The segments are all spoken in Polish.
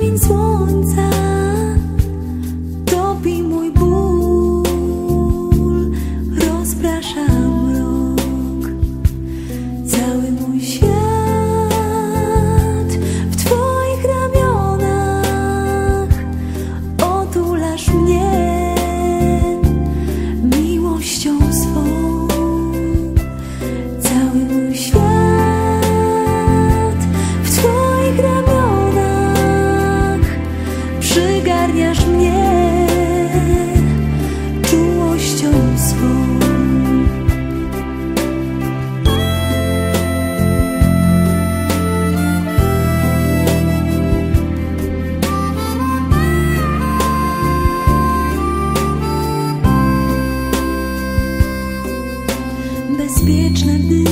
loving's bezpieczne by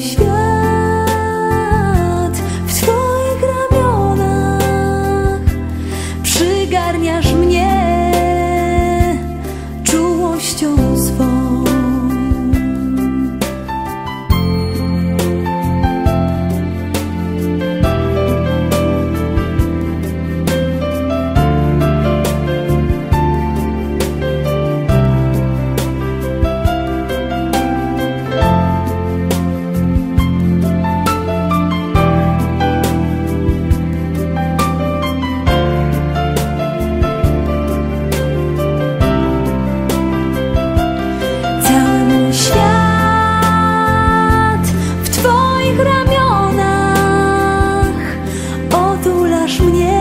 Świat w Twoich ramionach przygarniasz mnie. 数年。